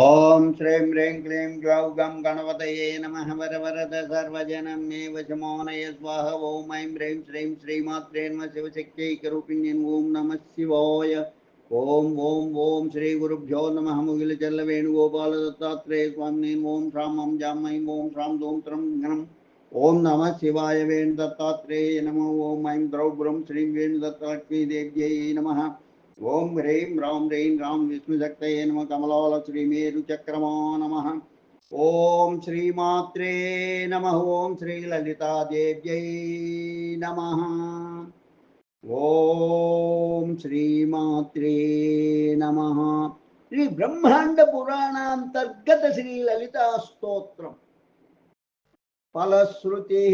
ॐ श्रीं ह्रीं क्लीं ग्लौं गं गणपतये नमः वरवरद सर्वजनं मे वशमानय स्वाहा ॐ ऐं ह्रीं श्रीं श्रीमात्रे नमः शिवशक्त्यैकरूपिण्यन् ॐ नमः शिवाय। ॐ ॐ ॐ श्रीगुरुभ्यो नमः मुगिलचल्लवेणुगोपालदत्तात्रेय स्वामिने ॐ श्रां ॐ जां ऐं ॐ श्रां दों त्रं घनम् ॐ नमः शिवाय वेणुदत्तात्रेय नमः ॐ ऐं द्रौब्रं श्रीं वेणुदत्तलक्ष्मीदेव्यै नमः। ओम ह्रीं राम ह्रीं राम विष्णुशक्त नम कमलोलश्रीमेरुचक्रमो नम ओं श्रीमात्रे नम। ॐ श्रीललितादेव्यै नमः। ॐ श्रीमात्रे नमः। श्री ब्रह्मांड पुराणांतर्गत श्री ललिता स्त्रोत्र फलश्रुति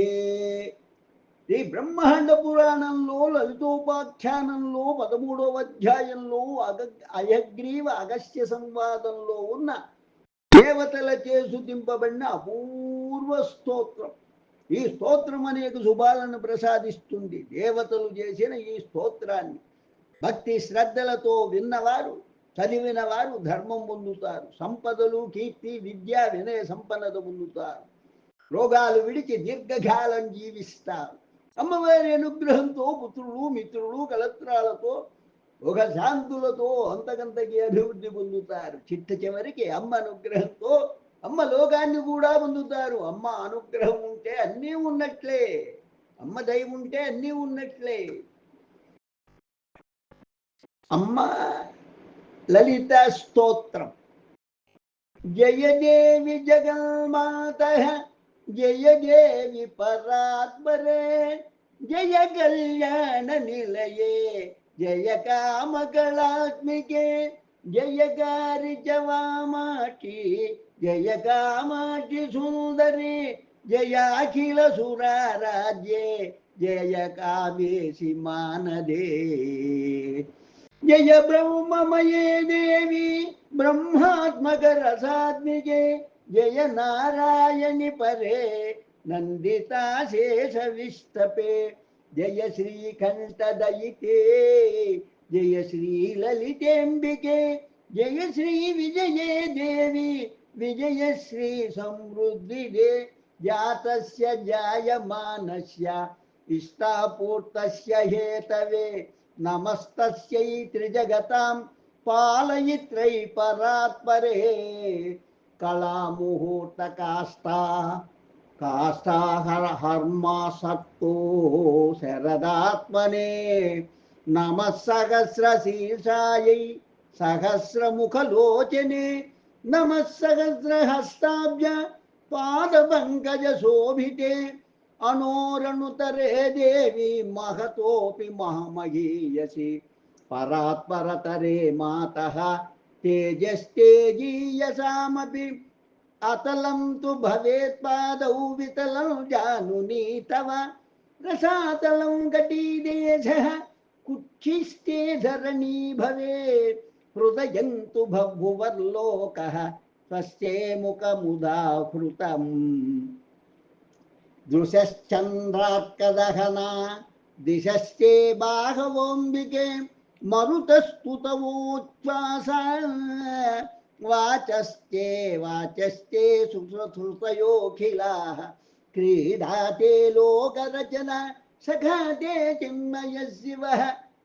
ఈ బ్రహ్మాండ పురాణంలో లలితోపాఖ్యానంలో పదమూడవ అధ్యాయంలో అగ అయగ్రీవ అగస్త్య సంవాదంలో ఉన్న దేవతల చేసు దింపబడిన అపూర్వ స్తోత్రం. ఈ స్తోత్రం అనేక శుభాలను ప్రసాదిస్తుంది. దేవతలు చేసిన ఈ స్తోత్రాన్ని భక్తి శ్రద్ధలతో విన్నవారు చదివిన వారు ధర్మం పొందుతారు. సంపదలు కీర్తి విద్య వినయ సంపన్నత పొందుతారు. రోగాలు విడిచి దీర్ఘకాలం జీవిస్తారు. అమ్మవారి అనుగ్రహంతో పుత్రులు మిత్రులు కలత్రాలతో ఒక శాంతులతో అంతకంతకి అభివృద్ధి పొందుతారు. చిట్ట చివరికి అమ్మ అనుగ్రహంతో అమ్మ లోకాన్ని కూడా పొందుతారు. అమ్మ అనుగ్రహం ఉంటే అన్నీ ఉన్నట్లే. అమ్మ దయ ఉంటే అన్నీ ఉన్నట్లే. అమ్మ లలిత స్తోత్రం. జయదేవి జగన్మాత జయ దేవి ஜெய தேவி பராத்மரே ஜெய கல்யாண நிலையே ஜெய காமகளாத்மிகே ஜெய காரி ஜவாமாட்சி ஜெய காமாட்சி சுந்தரி ஜெய அகில சுராராஜ்யே ஜெய காவேசி மானதே ஜெய பிரம்மமயே தேவி பிரம்மாத்மக ரசாத்மிகே जय नारायणि परे नन्दिता शेषविष्टपे जय श्रीकण्ठदयिते जय श्रीललितेऽम्बिके, जय श्रीविजये देवी, विजय श्रीसमृद्धिदे, जातस्य जायमानस्य, इष्टापूर्तस्य हेतवे, नमस्तस्यै त्रिजगतां पालयित्रै परात्परे। कला कलामुहूर्तकास्ता, कास्ता हर हर्मा सत्तो शरदात्मने, नमः सहस्रशीर्षायै सहस्रमुखलोचने, नमः सहस्रहस्ताब्ज पादपङ्कजशोभिते, अनोरनुतरे देवी महतोऽपि महमहीयसि, परात्परतरे मातः तेजस्तेजीयसामपि अतलं तु भवेत् पादौ वितलं जानुनी तव रसातलं गटीदेशः कुक्षिस्ते धरणी भवेत्। हृदयं तु भभुवर्लोकः स्वस्ते मुखमुदाहृतम्। दृशश्चन्द्रार्कदहना दिशश्चे बाहवोऽम्बिके मरुतस्तुतवोच्छ्वासा वाचस्ते वाचस्ते सुसृतयोखिलाः क्रीडाते लोकरचना, सखाते चिन्मय शिव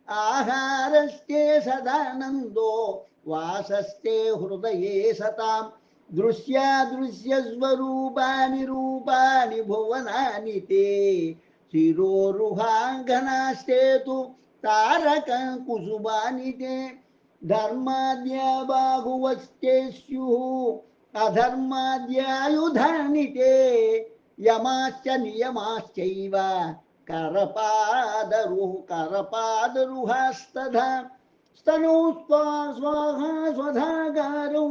आहारस्ते सदानन्दो, वासस्ते हृदये सताम् दृश्यादृश्यस्वरूपाणि रूपाणि भुवनानि ते, शिरोरुहाङ्गनास्ते तु తారక కుసుమాని తే ధర్మాద్యా బాహువస్తే స్యు అధర్మాద్యాయుధనితే యమాశ్చ నియమాశ్చైవ కరపాదరు కరపాదరుహాస్తథా స్తనౌ స్వా స్వాహా స్వధాగారౌ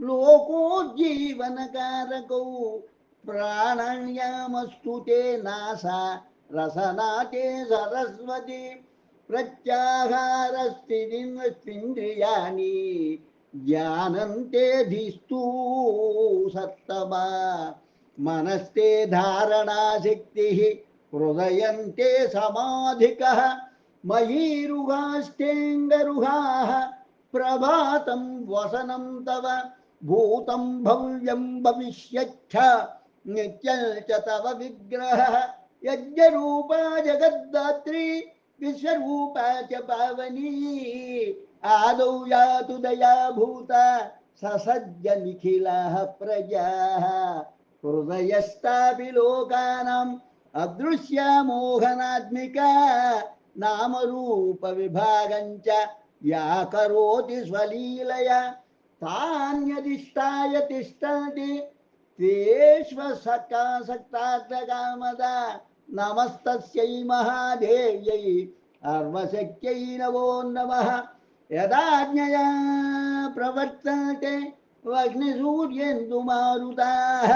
లోకోజ్జీవనకారకౌ ప్రాణాయామస్తు తే నాసా రసనాటే సరస్వతి प्रत्याहारस्थितिन्द्रियाणि जानन्तेधिस्तु सत्तमा। मनस्ते धारणाशक्तिः हृदय समाधिकः। मयीरुहास्तेऽङ्गरुहाः प्रभातं वसनं तव। भूतं भव्यं भविष्यच्छ। नित्यं च तव विग्रहः। यज्ञरूपा जगद्दात्री विश्वरूपा च पावनी आदौ यातु दया भूता ससज्ज निखिलाः प्रजाः। हृदयस्तापि लोकानाम् अदृश्या मोहनात्मिका नामरूपविभागञ्च या करोति स्वलीलया। तान्यदिष्टाय तिष्ठन्ति नमस्तस्यै महादेव्यै अर्वशक्यै नमो नमः। यदाज्ञया प्रवर्तन्ते अग्निसूर्येन्दुमारुताः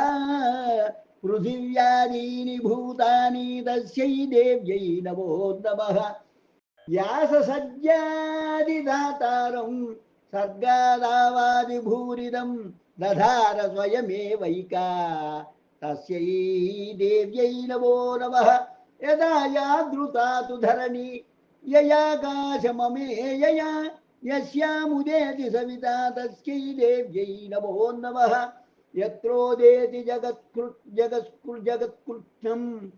पृथिव्यादीनि भूतानि तस्यै देव्यै नमो नमः। व्याससज्जादिदातारं, सर्गादावादिभूरिदं दधार स्वयमेवैका। तस्यै देव्यै नमो नमः। यदा यादृता धरणी सविता नमो नमः। यत्रोदेति जगत्कृ जगत्कृ जगत्कृष्णं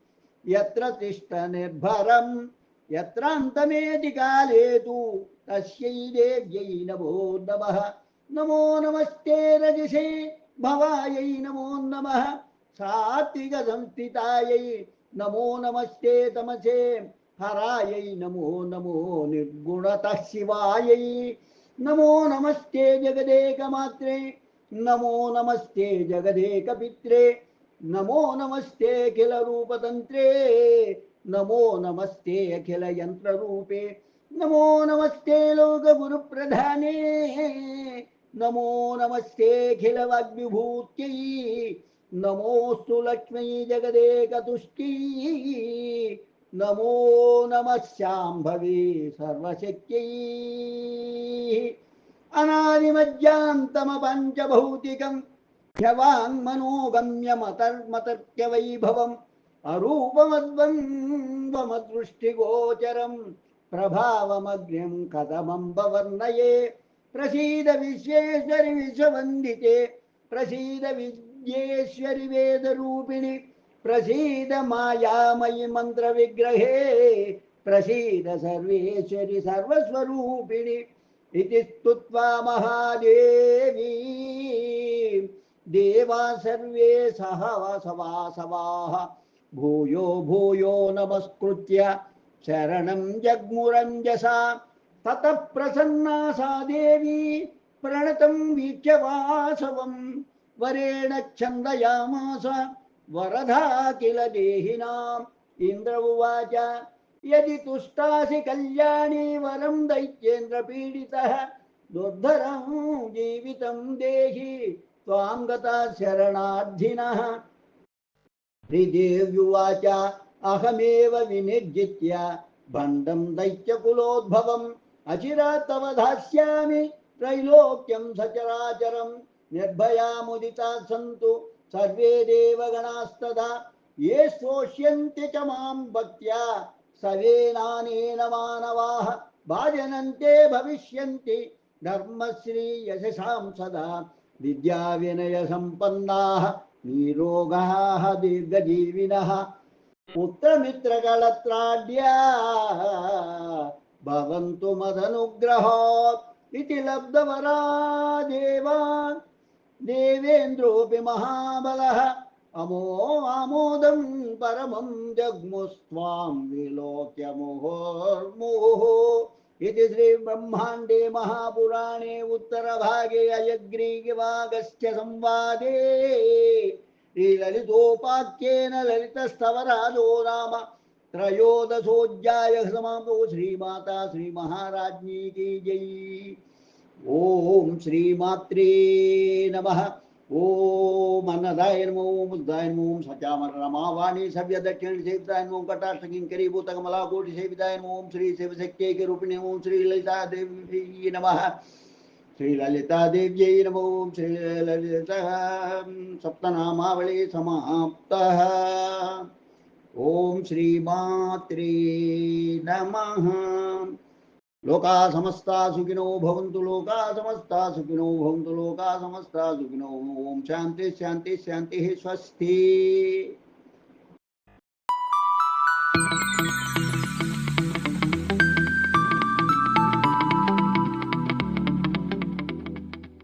यत्र तिष्ठ निर्भरम् यत्रान्तमेति काले तु तस्यै देव्यै नमो नमः। नमो नमस्ते रजसे, भवायै नमो नमः। सात्विकसंस्थितायै नमो नमस्ते तमसे। हरायै नमो नमो निर्गुणतः शिवायै। नमो नमस्ते जगदेकमात्रे। नमो नमस्ते जगदेकपित्रे। नमो नमस्ते किल रूपतन्त्रे नमो नमस्ते अखिल यन्त्ररूपे नमो नमस्ते लोकगुरुप्रधाने। नमो नमस्ते अखिल नमोऽस्तु लक्ष्मी जगदेकतुष्टी। नमो नमः शाम्भवे सर्वशक्यै अनादिमज्जान्तमपञ्चभौतिकं ह्यवाङ्मनोगम्यमतर्मतर्क्यवैभवम् अरूपमद्वन्द्वमदृष्टिगोचरं प्रभावमग्र्यं कथमम्ब वर्णये प्रसीद विश्वेश्वरि विश्ववन्दिते प्रसीद विद्येश्वरि प्रसीद मायामयि मन्त्रविग्रहे प्रसीद सर्वेश्वरि सर्वस्वरूपिणि इति स्तुत्वा महादेवी। देवा सर्वे सह वासवासवाः भूयो भूयो नमस्कृत्य शरणं जग्मुरञ्जसा ततः प्रसन्ना सा देवी, प्रणतं वीक्ष्य वासवं वरेण छन्दयामास वरधा किल देहिनाम्। इन्द्र उवाच यदि तुष्टासि कल्याणी वरं दैत्येन्द्रपीडितः दुर्धरं जीवितं देहि त्वां गता शरणार्थिनः श्रीदेव्युवाच अहमेव विनिर्जित्य भण्डं दैत्यकुलोद्भवम् अचिरात् तव धास्यामि त्रैलोक्यं सचराचरं निर्भया मुदिता सन्तु सर्वे देवगणास्तदा ये स्तोष्यन्ति च मां भक्त्या सवेनानेन मानवाः भाजनन्ते भविष्यन्ति धर्मश्रीयशसां सदा विद्याविनयसम्पन्नाः नीरोगाः दीर्घजीविनः पुत्रमित्रकलत्राढ्या भवन्तु मदनुग्रहात् इति लब्धवरा देवान् देवेन्द्रोऽपि महाबलः अमो आमोदं परमं जग्मुस्त्वां विलोक्य मुहुर्मुहुः इति श्रीब्रह्माण्डे महापुराणे उत्तरभागे अयग्रीवागस्त्य संवादे। श्रीललितोपाख्येन ललितस्तवराजो नाम त्रयोदशोऽध्याय समाप्तो। श्रीमाता, श्रीमहाराज्ञी की जय। ॐ श्रीमात्रे नमः। ॐ अन्नदाय नमो बुद्धाय नमो सत्यामरमावाणी सभ्य दक्षिण सेविताय नमो कटाक्ष किङ्करी भूतकमला कोटि सेविताय नमो श्री शिवशक्त्यै रूपिणे ॐ श्री ललिता देवी नमः। श्री ललिता देव्यै नमो श्री ललिता। सप्तनामावली समाप्तः। ॐ श्रीमात्रे नमः। లోకా సమస్తా సుఖినో భవంతు లోకా సమస్తా సుఖినో భవంతు లోకా సమస్తా సుఖినో. ఓం శాంతి శాంతి శాంతి స్వస్తి.